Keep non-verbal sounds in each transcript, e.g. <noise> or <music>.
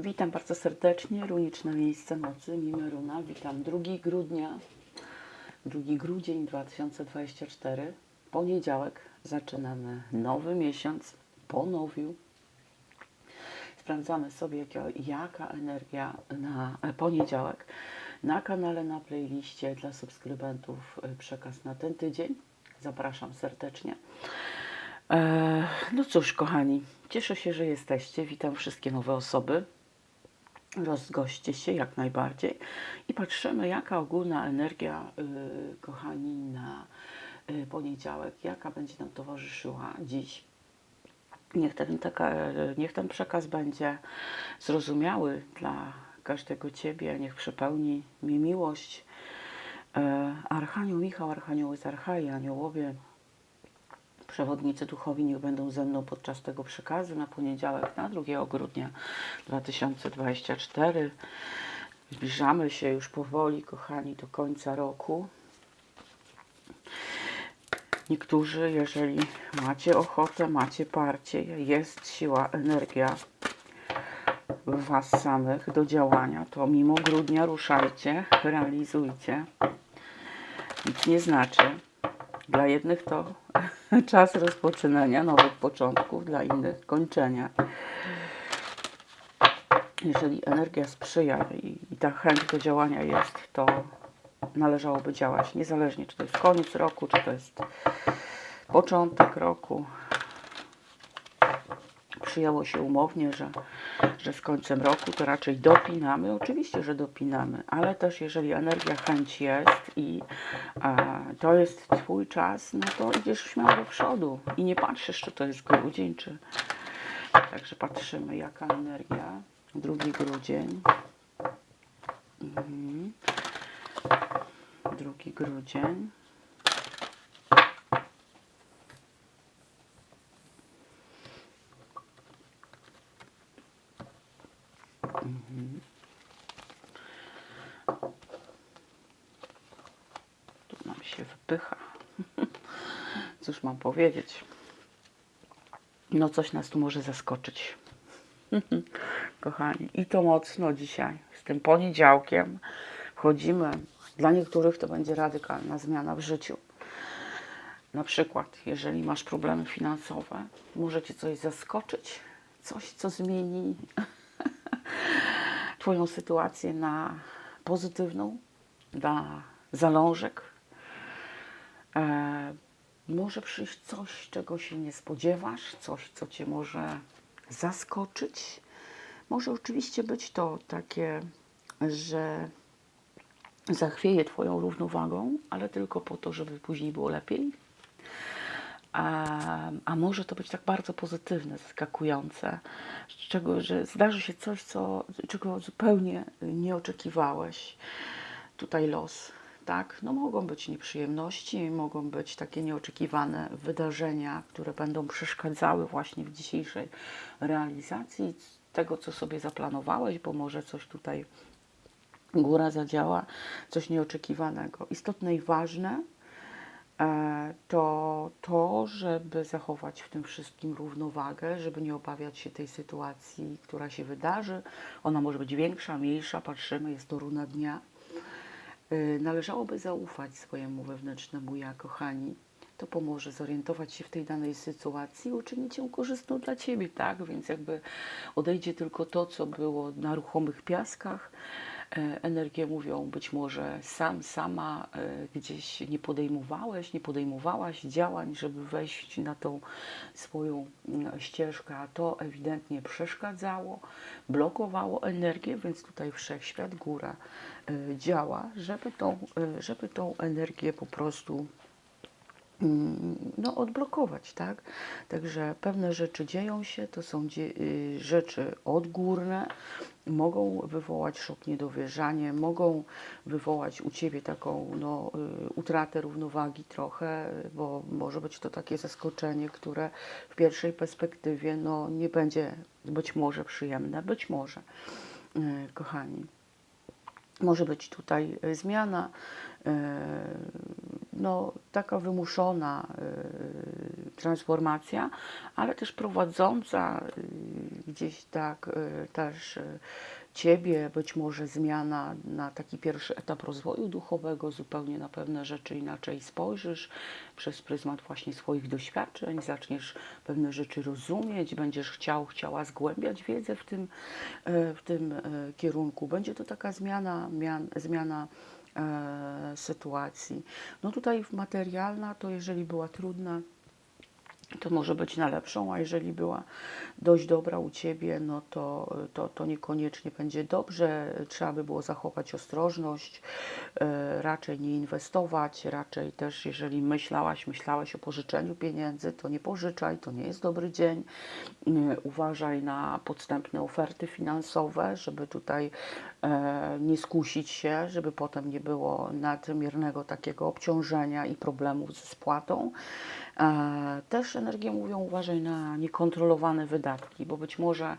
Witam bardzo serdecznie. Runiczne miejsce mocy, Mime Runa. Witam 2 grudnia, 2 grudzień 2024. Poniedziałek zaczynamy nowy miesiąc po nowiu. Sprawdzamy sobie, jaka, jaka energia na poniedziałek. Na kanale, na playliście dla subskrybentów y, przekaz na ten tydzień. Zapraszam serdecznie. E, No cóż, kochani, cieszę się, że jesteście. Witam wszystkie nowe osoby. Rozgoście się jak najbardziej i patrzymy, jaka ogólna energia, y, kochani, na y, poniedziałek, jaka będzie nam towarzyszyła dziś. Niech ten, taka, niech ten przekaz będzie zrozumiały dla każdego Ciebie, niech przepełni mi miłość. E, Archanioł Michał, Archanioły z Archai, Aniołowie, przewodnicy duchowi niech będą ze mną podczas tego przekazu na poniedziałek, na 2 grudnia 2024. Zbliżamy się już powoli, kochani, do końca roku. Niektórzy, jeżeli macie ochotę, macie parcie, jest siła, energia w Was samych do działania, to mimo grudnia ruszajcie, realizujcie. Nic nie znaczy. Dla jednych to <laughs> czas rozpoczynania nowych początków, dla innych kończenia. Jeżeli energia sprzyja i, i ta chęć do działania jest, to należałoby działać, niezależnie czy to jest koniec roku, czy to jest początek roku. Przyjęło się umownie, że, że z końcem roku to raczej dopinamy. Oczywiście, że dopinamy, ale też jeżeli energia, chęć jest i e, to jest Twój czas, no to idziesz śmiało do przodu i nie patrzysz, czy to jest grudzień, czy. Także patrzymy, jaka energia. Drugi grudzień. Mhm. Drugi grudzień. Mhm. Tu nam się wpycha. <laughs> Cóż mam powiedzieć? No coś nas tu może zaskoczyć. <laughs> Kochani, i to mocno dzisiaj. Z tym poniedziałkiem wchodzimy. Dla niektórych to będzie radykalna zmiana w życiu. Na przykład, jeżeli masz problemy finansowe, może cię coś zaskoczyć, coś, co zmieni <laughs> Twoją sytuację na pozytywną, na zalążek. E, może przyjść coś, czego się nie spodziewasz, coś, co Cię może zaskoczyć. Może oczywiście być to takie, że zachwieje Twoją równowagą, ale tylko po to, żeby później było lepiej. A, a może to być tak bardzo pozytywne, zaskakujące, czego, że zdarzy się coś, co, czego zupełnie nie oczekiwałeś. Tutaj los, tak? No mogą być nieprzyjemności, mogą być takie nieoczekiwane wydarzenia, które będą przeszkadzały właśnie w dzisiejszej realizacji tego, co sobie zaplanowałeś, bo może coś tutaj góra zadziała, coś nieoczekiwanego. Istotne i ważne, e, to to, żeby zachować w tym wszystkim równowagę, żeby nie obawiać się tej sytuacji, która się wydarzy. Ona może być większa, mniejsza, patrzymy, jest to runa dnia. Y, Należałoby zaufać swojemu wewnętrznemu ja, kochani. To pomoże zorientować się w tej danej sytuacji i uczynić ją korzystną dla Ciebie, tak? Więc jakby odejdzie tylko to, co było na ruchomych piaskach. E, Energie mówią, być może sam, sama e, gdzieś nie podejmowałeś, nie podejmowałaś działań, żeby wejść na tą swoją mm, ścieżkę, a to ewidentnie przeszkadzało, blokowało energię, więc tutaj wszechświat, góra e, działa, żeby tą, żeby tą energię po prostu no, odblokować, tak? Także pewne rzeczy dzieją się, to są y, rzeczy odgórne, mogą wywołać szok, niedowierzanie, mogą wywołać u Ciebie taką no, y, utratę równowagi trochę, bo może być to takie zaskoczenie, które w pierwszej perspektywie no, nie będzie być może przyjemne, być może, y, kochani. Może być tutaj zmiana, no, taka wymuszona e, transformacja, ale też prowadząca e, gdzieś tak y, też y, Ciebie, być może zmiana na taki pierwszy etap rozwoju duchowego, zupełnie na pewne rzeczy inaczej spojrzysz przez pryzmat właśnie swoich doświadczeń, zaczniesz pewne rzeczy rozumieć, będziesz chciał, chciała zgłębiać wiedzę w tym, w tym kierunku. Będzie to taka zmiana, mian, zmiana sytuacji. No tutaj materialna, to jeżeli była trudna, to może być na lepszą, a jeżeli była dość dobra u Ciebie, no to, to, to niekoniecznie będzie dobrze. Trzeba by było zachować ostrożność, e, raczej nie inwestować, raczej też jeżeli myślałaś, myślałeś o pożyczeniu pieniędzy, to nie pożyczaj, to nie jest dobry dzień. E, Uważaj na podstępne oferty finansowe, żeby tutaj e, nie skusić się, żeby potem nie było nadmiernego takiego obciążenia i problemów ze spłatą. E, Też energie mówią, uważaj na niekontrolowane wydatki, bo być może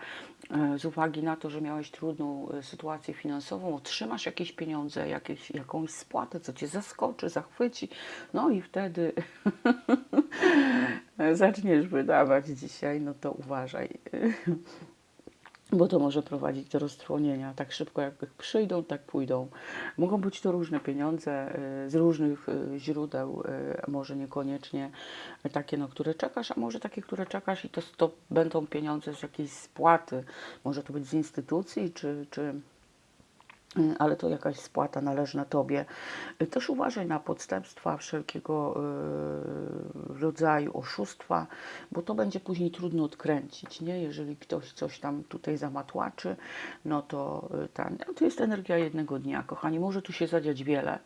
e, z uwagi na to, że miałeś trudną e, sytuację finansową, otrzymasz jakieś pieniądze, jakieś, jakąś spłatę, co cię zaskoczy, zachwyci, no i wtedy <laughs> zaczniesz wydawać dzisiaj, no to uważaj. Bo to może prowadzić do roztrwonienia. Tak szybko jak przyjdą, tak pójdą. Mogą być to różne pieniądze y, z różnych y, źródeł, y, może niekoniecznie takie, na które czekasz, a może takie, które czekasz i to, to będą pieniądze z jakiejś spłaty. Może to być z instytucji, czy, czy ale to jakaś spłata należna Tobie. Y, Też uważaj na podstępstwa, wszelkiego y, rodzaju oszustwa, bo to będzie później trudno odkręcić, nie? Jeżeli ktoś coś tam tutaj zamatłaczy, no to, y, ta, no to jest energia jednego dnia, kochani. Może tu się zadziać wiele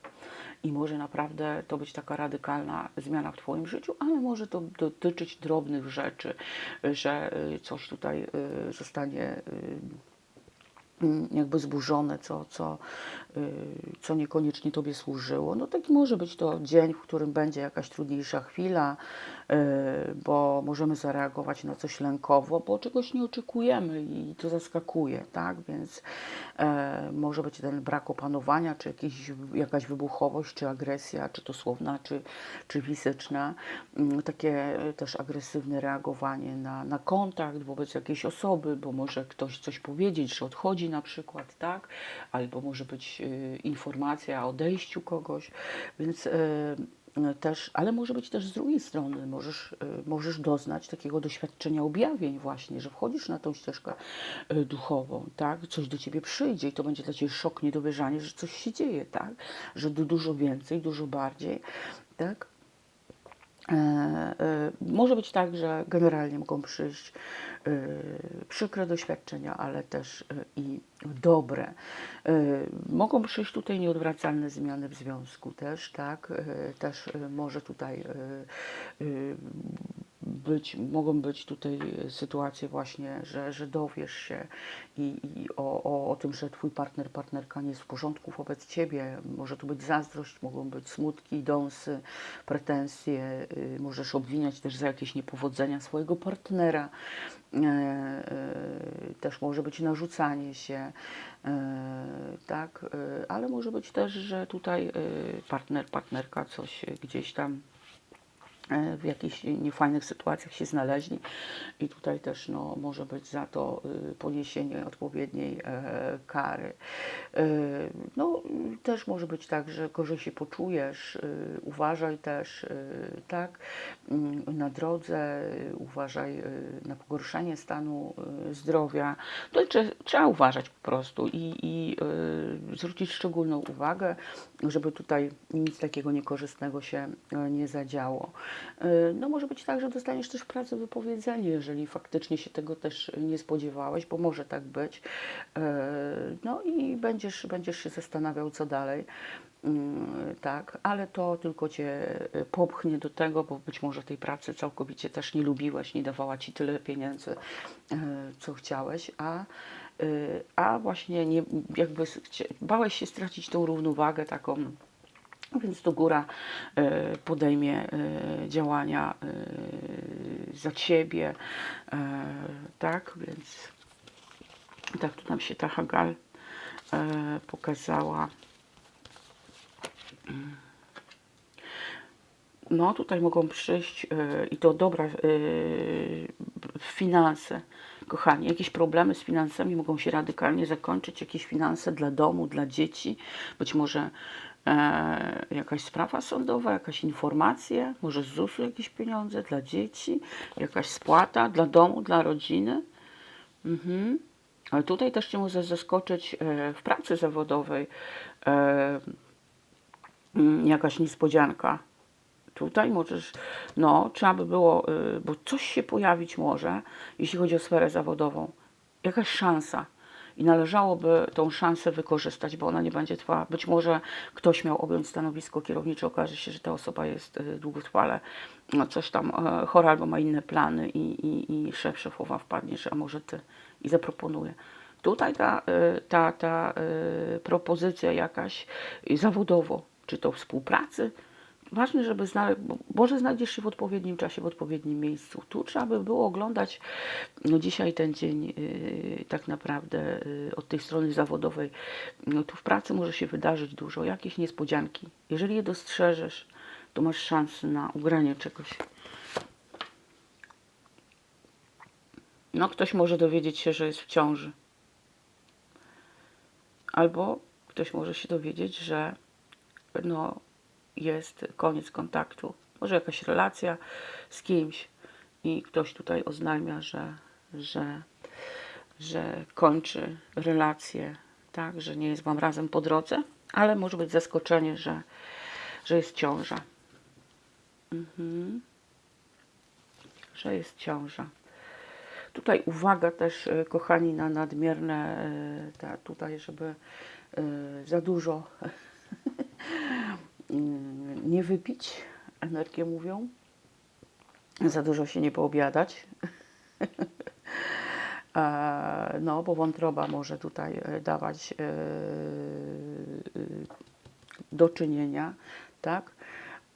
i może naprawdę to być taka radykalna zmiana w Twoim życiu, ale może to dotyczyć drobnych rzeczy, y, że y, coś tutaj y, zostanie y, jakby zburzone, co, co, co niekoniecznie Tobie służyło. No taki może być to dzień, w którym będzie jakaś trudniejsza chwila, y, bo możemy zareagować na coś lękowo, bo czegoś nie oczekujemy i to zaskakuje, tak? Więc e, może być ten brak opanowania, czy jakiś, jakaś wybuchowość, czy agresja, czy to słowna, czy, czy fizyczna. Mm, Takie też agresywne reagowanie na, na kontakt wobec jakiejś osoby, bo może ktoś coś powiedzieć, że odchodzi na przykład, tak? Albo może być y, informacja o odejściu kogoś, więc y, y, też, ale może być też z drugiej strony, możesz, y, możesz doznać takiego doświadczenia objawień właśnie, że wchodzisz na tą ścieżkę y, duchową, tak? Coś do ciebie przyjdzie i to będzie dla ciebie szok, niedowierzanie, że coś się dzieje, tak? Że du- dużo więcej, dużo bardziej, tak? E, e, Może być tak, że generalnie mogą przyjść e, przykre doświadczenia, ale też i dobre. Mogą przyjść tutaj nieodwracalne zmiany w związku też, tak? Też może tutaj być, mogą być tutaj sytuacje właśnie, że, że dowiesz się i, i o, o, o tym, że twój partner, partnerka nie jest w porządku wobec ciebie. Może tu być zazdrość, mogą być smutki, dąsy, pretensje. y, Możesz obwiniać też za jakieś niepowodzenia swojego partnera. E, e, Też może być narzucanie się, e, tak, E, ale może być też, że tutaj e, partner, partnerka coś gdzieś tam e, w jakichś niefajnych sytuacjach się znaleźli i tutaj też no, może być za to y, poniesienie odpowiedniej e, kary. E, No, też może być tak, że gorzej się poczujesz, y, uważaj też, y, tak, mm, na drodze, uważaj na pogorszenie stanu zdrowia. To trze- trzeba uważać po prostu i, i zwrócić szczególną uwagę, żeby tutaj nic takiego niekorzystnego się e, nie zadziało. E, No może być tak, że dostaniesz też w pracy wypowiedzenie, jeżeli faktycznie się tego też nie spodziewałeś, bo może tak być. E, No i będziesz, będziesz się zastanawiał, co dalej. Mm, Tak, ale to tylko cię e, popchnie do tego, bo być może tej pracy całkowicie też nie lubiłeś, nie dawała ci tyle pieniędzy, co chciałeś, a, a właśnie nie, jakby bałeś się stracić tą równowagę taką. Więc to góra e, podejmie e, działania e, za ciebie, tak? Więc tak tu nam się ta Hagal pokazała. No, tutaj mogą przyjść i to dobra finanse. Kochani, jakieś problemy z finansami mogą się radykalnie zakończyć, jakieś finanse dla domu, dla dzieci, być może e, jakaś sprawa sądowa, jakaś informacja, może z ZUS-u jakieś pieniądze dla dzieci, jakaś spłata dla domu, dla rodziny. Mhm. Ale tutaj też Cię może zaskoczyć e, w pracy zawodowej e, mm, jakaś niespodzianka. Tutaj możesz, no, trzeba by było, y, bo coś się pojawić może, jeśli chodzi o sferę zawodową. Jakaś szansa. I należałoby tą szansę wykorzystać, bo ona nie będzie trwała. Być może ktoś miał objąć stanowisko kierownicze, okaże się, że ta osoba jest y, długotrwale no, coś tam e, chora albo ma inne plany i, i, i szef, szefowa wpadnie, że a może ty i zaproponuje. Tutaj ta, y, ta, ta y, propozycja jakaś zawodowo, czy to współpracy, ważne, żeby znaleźć, bo może znajdziesz się w odpowiednim czasie, w odpowiednim miejscu. Tu trzeba by było oglądać, no dzisiaj ten dzień yy, tak naprawdę yy, od tej strony zawodowej, no tu w pracy może się wydarzyć dużo, jakieś niespodzianki. Jeżeli je dostrzeżesz, to masz szansę na ugranie czegoś. No ktoś może dowiedzieć się, że jest w ciąży. Albo ktoś może się dowiedzieć, że no, jest koniec kontaktu. Może jakaś relacja z kimś i ktoś tutaj oznajmia, że, że, że kończy relację, tak, że nie jest Wam razem po drodze, ale może być zaskoczenie, że, że jest ciąża. Mhm. Że jest ciąża. Tutaj uwaga też, e, kochani, na nadmierne, e, ta, tutaj, żeby e, za dużo <laughs> nie wypić, energię mówią, za dużo się nie poobiadać. <laughs> No, bo wątroba może tutaj e, dawać e, e, do czynienia, tak?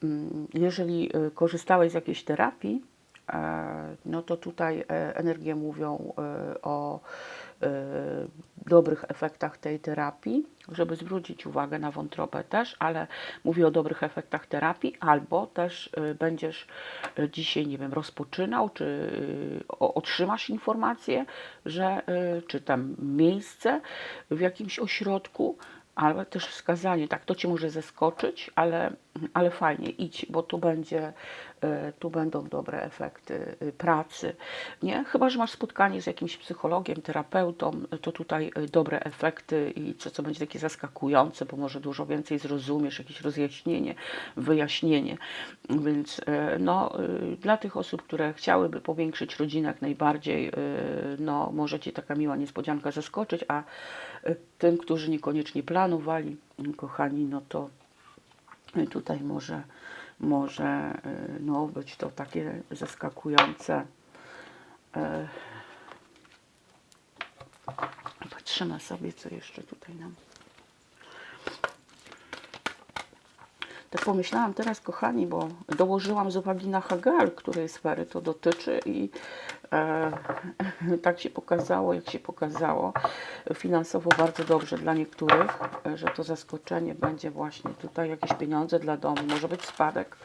Mm, Jeżeli korzystałeś z jakiejś terapii, no to tutaj e, energie mówią e, o e, dobrych efektach tej terapii, żeby zwrócić uwagę na wątrobę też, ale mówię o dobrych efektach terapii, albo też e, będziesz e, dzisiaj, nie wiem, rozpoczynał, czy e, otrzymasz informację, że e, czy tam miejsce w jakimś ośrodku, ale też wskazanie, tak, to Cię może zaskoczyć, ale, ale fajnie, idź, bo tu będzie, e, tu będą dobre efekty e, pracy, nie? Chyba, że masz spotkanie z jakimś psychologiem, terapeutą, to tutaj e, dobre efekty i co, co będzie takie zaskakujące, bo może dużo więcej zrozumiesz, jakieś rozjaśnienie, wyjaśnienie, więc e, no, e, dla tych osób, które chciałyby powiększyć rodzinę jak najbardziej, no, może Cię taka miła niespodzianka zaskoczyć, a tym, którzy niekoniecznie planowali, kochani, no to tutaj może, może e, no, być to takie zaskakujące. E, Patrzymy sobie, co jeszcze tutaj nam. Tak pomyślałam teraz, kochani, bo dołożyłam z uwagi na Hagal, której sfery to dotyczy i <laughs> tak się pokazało, jak się pokazało. Finansowo bardzo dobrze dla niektórych, e, że to zaskoczenie będzie właśnie tutaj jakieś pieniądze dla domu, może być spadek,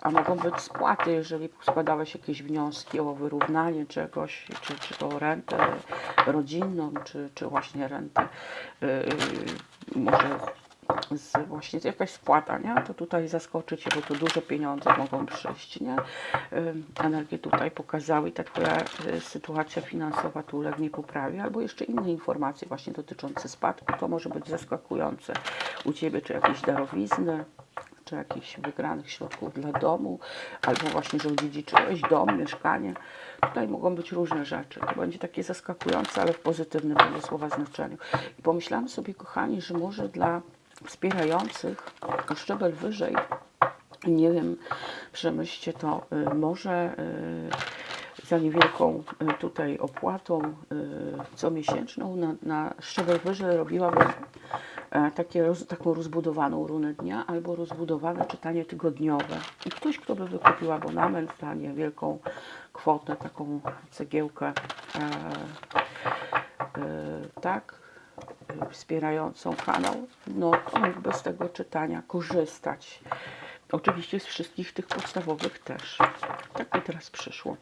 a mogą być spłaty, jeżeli składałeś jakieś wnioski o wyrównanie czegoś, czy, czy to rentę rodzinną, czy, czy właśnie rentę yy, może z właśnie jakaś spłata, nie? To tutaj zaskoczy Cię, bo tu duże pieniądze mogą przyjść, nie? Energie tutaj pokazały i ta Twoja sytuacja finansowa tu ulegnie poprawie, albo jeszcze inne informacje właśnie dotyczące spadku, to może być zaskakujące u Ciebie, czy jakieś darowizny, czy jakichś wygranych środków dla domu, albo właśnie, że odziedziczyłeś dom, mieszkanie. Tutaj mogą być różne rzeczy. To będzie takie zaskakujące, ale w pozytywnym tego słowa znaczeniu. I pomyślałam sobie, kochani, że może dla wspierających o szczebel wyżej, nie wiem, przemyślcie to, y, może y, za niewielką y, tutaj opłatą comiesięczną na, na szczebel wyżej robiłabym e, takie, taką rozbudowaną runę dnia albo rozbudowane czytanie tygodniowe. I ktoś, kto by wykupił abonament za niewielką kwotę, taką cegiełkę, e, e, tak, wspierającą kanał, no to mógłby z tego czytania korzystać. Oczywiście z wszystkich tych podstawowych też. Tak mi teraz przyszło.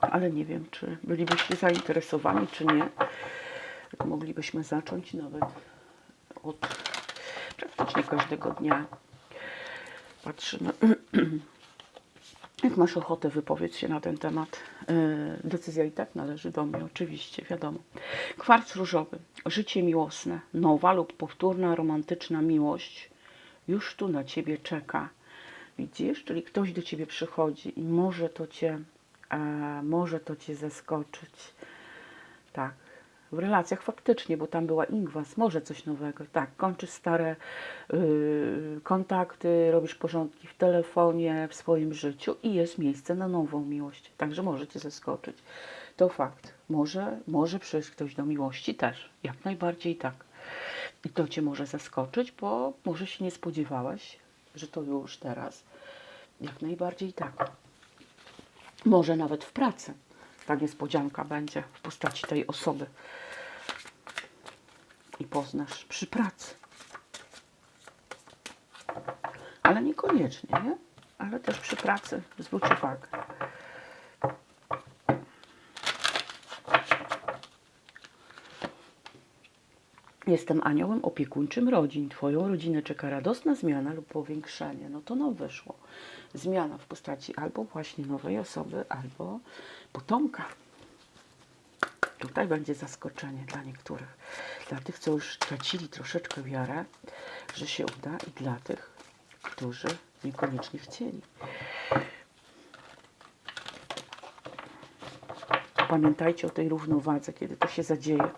ale nie wiem, czy bylibyście zainteresowani, czy nie. Moglibyśmy zacząć nawet od praktycznie każdego dnia. Patrzymy. <clears throat> Jak masz ochotę, wypowiedz się na ten temat. Yy, Decyzja i tak należy do mnie, oczywiście, wiadomo. Kwarc różowy. Życie miłosne. Nowa lub powtórna romantyczna miłość już tu na ciebie czeka. Widzisz? Czyli ktoś do ciebie przychodzi i może to cię, e, może to cię zaskoczyć. Tak. W relacjach faktycznie, bo tam była ingwas, może coś nowego. Tak, kończysz stare yy, kontakty, robisz porządki w telefonie, w swoim życiu i jest miejsce na nową miłość. Także może cię zaskoczyć. To fakt. Może, może przyjść ktoś do miłości też. Jak najbardziej tak. I to cię może zaskoczyć, bo może się nie spodziewałeś, że to już teraz. Jak najbardziej tak. Może nawet w pracy ta niespodzianka będzie w postaci tej osoby. I poznasz przy pracy. Ale niekoniecznie, nie? Ale też przy pracy zwróć uwagę. Jestem aniołem opiekuńczym rodzin. Twoją rodzinę czeka radosna zmiana lub powiększenie. No to no wyszło. Zmiana w postaci albo właśnie nowej osoby, albo potomka. Tutaj będzie zaskoczenie dla niektórych. Dla tych, co już stracili troszeczkę wiarę, że się uda i dla tych, którzy niekoniecznie chcieli. Pamiętajcie o tej równowadze, kiedy to się zadzieje,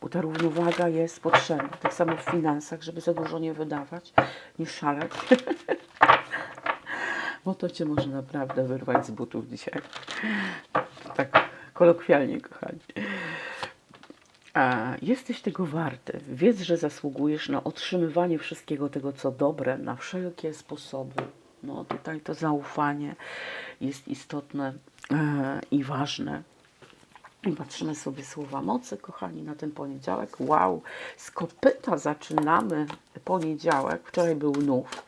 bo ta równowaga jest potrzebna. Tak samo w finansach, żeby za dużo nie wydawać, nie szaleć. <laughs> bo to cię może naprawdę wyrwać z butów dzisiaj. Tak kolokwialnie, kochani. A jesteś tego warty. Wiedz, że zasługujesz na otrzymywanie wszystkiego tego, co dobre, na wszelkie sposoby. No tutaj to zaufanie jest istotne e, i ważne. I patrzymy sobie słowa mocy, kochani, na ten poniedziałek. Wow, z kopyta zaczynamy poniedziałek. Wczoraj był nów,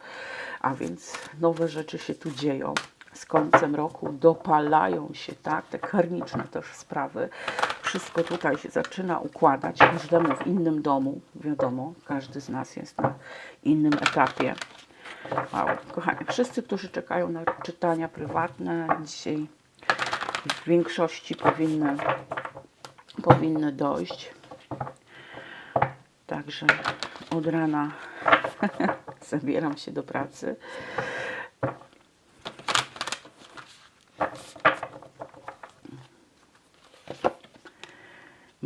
a więc nowe rzeczy się tu dzieją. Z końcem roku dopalają się, tak, te karniczne też sprawy. Wszystko tutaj się zaczyna układać, każdemu w innym domu, wiadomo, każdy z nas jest na innym etapie. Wow. Kochani, wszyscy, którzy czekają na czytania prywatne, dzisiaj w większości powinny, powinny dojść. Także od rana <laughs> zabieram się do pracy.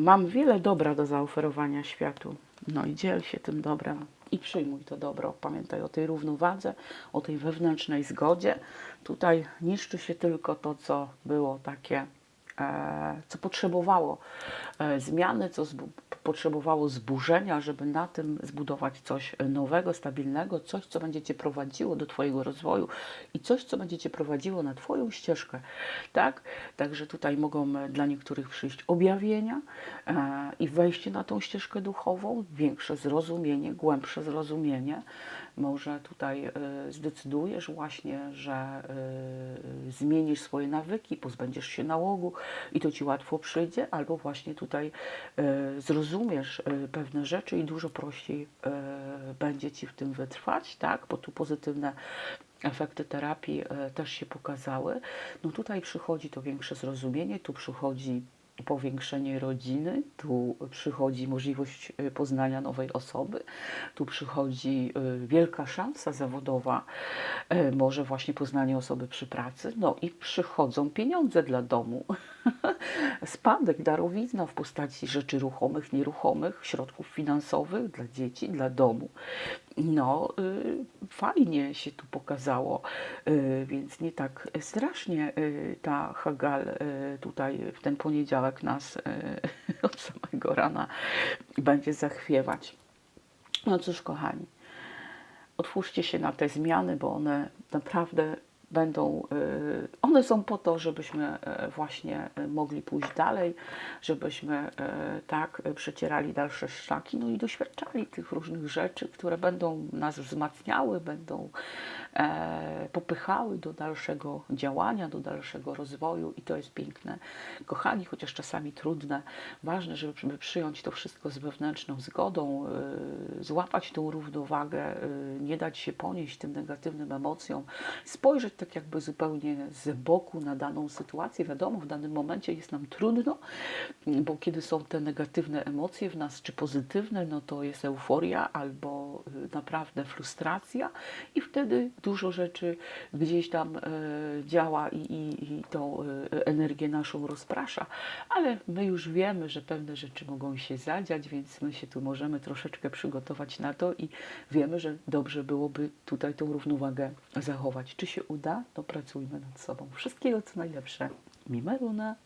Mam wiele dobra do zaoferowania światu. No i dziel się tym dobrem i przyjmuj to dobro. Pamiętaj o tej równowadze, o tej wewnętrznej zgodzie. Tutaj niszczy się tylko to, co było takie, co potrzebowało e, zmiany, co zbu- potrzebowało zburzenia, żeby na tym zbudować coś nowego, stabilnego, coś, co będzie Cię prowadziło do Twojego rozwoju i coś, co będzie Cię prowadziło na Twoją ścieżkę. Tak? Także tutaj mogą e, dla niektórych przyjść objawienia e, i wejście na tą ścieżkę duchową, większe zrozumienie, głębsze zrozumienie. Może tutaj e, zdecydujesz właśnie, że e, zmienisz swoje nawyki, pozbędziesz się nałogu i to Ci łatwo przyjdzie, albo właśnie tutaj e, zrozumiesz pewne rzeczy i dużo prościej będzie Ci w tym wytrwać, tak? Bo tu pozytywne efekty terapii też się pokazały. No tutaj przychodzi to większe zrozumienie, tu przychodzi powiększenie rodziny, tu przychodzi możliwość y, poznania nowej osoby, tu przychodzi y, wielka szansa zawodowa, y, może właśnie poznanie osoby przy pracy, no i przychodzą pieniądze dla domu. <laughs> Spadek, darowizna w postaci rzeczy ruchomych, nieruchomych, środków finansowych dla dzieci, dla domu. No, y, fajnie się tu pokazało, y, więc nie tak strasznie y, ta Hagal tutaj w ten poniedziałek nas <laughs> od samego rana będzie zachwiewać. No cóż, kochani, otwórzcie się na te zmiany, bo one naprawdę będą, y, one są po to, żebyśmy y, właśnie y, mogli pójść dalej, żebyśmy y, tak przecierali dalsze szlaki, no i doświadczali tych różnych rzeczy, które będą nas wzmacniały, będą e, popychały do dalszego działania, do dalszego rozwoju i to jest piękne. Kochani, chociaż czasami trudne, ważne, żeby przyjąć to wszystko z wewnętrzną zgodą, y, złapać tą równowagę, y, nie dać się ponieść tym negatywnym emocjom, spojrzeć tak jakby zupełnie z boku na daną sytuację. Wiadomo, w danym momencie jest nam trudno, bo kiedy są te negatywne emocje w nas, czy pozytywne, no to jest euforia albo y, naprawdę frustracja i wtedy dużo rzeczy gdzieś tam e, działa i, i, i tą e, energię naszą rozprasza, ale my już wiemy, że pewne rzeczy mogą się zadziać, więc my się tu możemy troszeczkę przygotować na to i wiemy, że dobrze byłoby tutaj tą równowagę zachować. Czy się uda? No pracujmy nad sobą. Wszystkiego co najlepsze. Mimeruna.